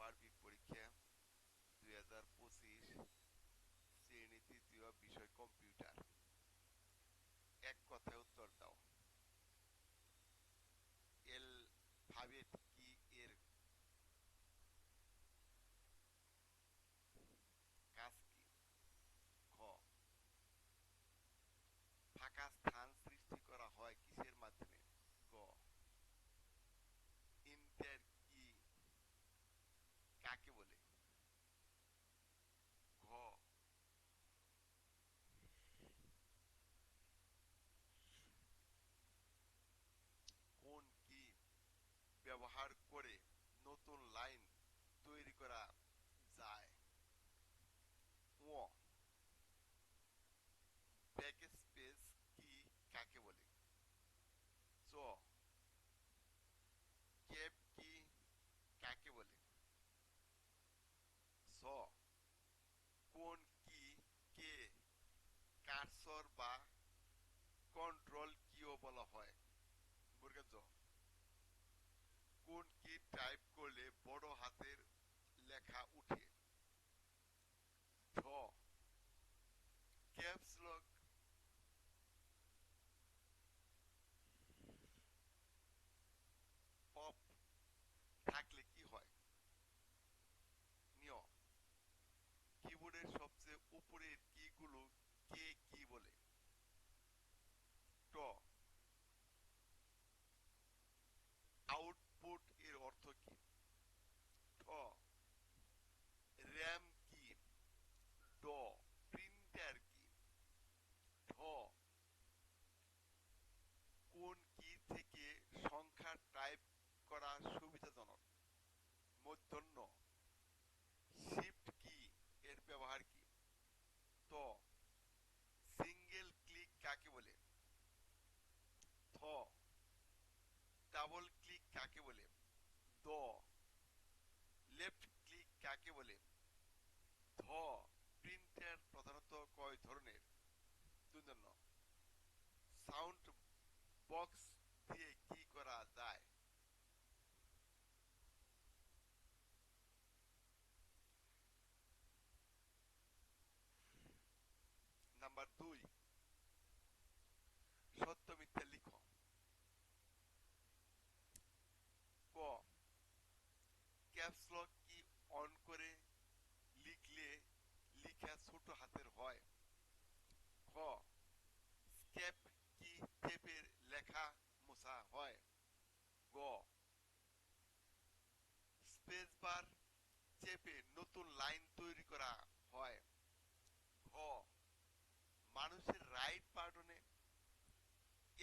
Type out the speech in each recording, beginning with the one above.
বার্ষিক পরীক্ষা দুই হাজার পঁচিশ শ্রেণি তৃতীয় বিষয় কম্পিউটার। এক কথায় উত্তর দাও। এল ফাবেট কি এর কাজ কি? খ। ফাঁকা বলা হয়। কোন কি টাইপ করলে বড় হাত জন্য শিফট কি এর ব্যবহার কি? তো সিঙ্গেল ক্লিক কাকে বলে? থ ডাবল ক্লিক কাকে বলে? দ লেফট ক্লিক কাকে বলে? ধ প্রিন্টের প্রধানত কয় ধরনের? সাউন্ড বক্স নাম্বার দুই সত্য মিথ্যা লিখ। ক ক্যাপসলক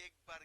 একবার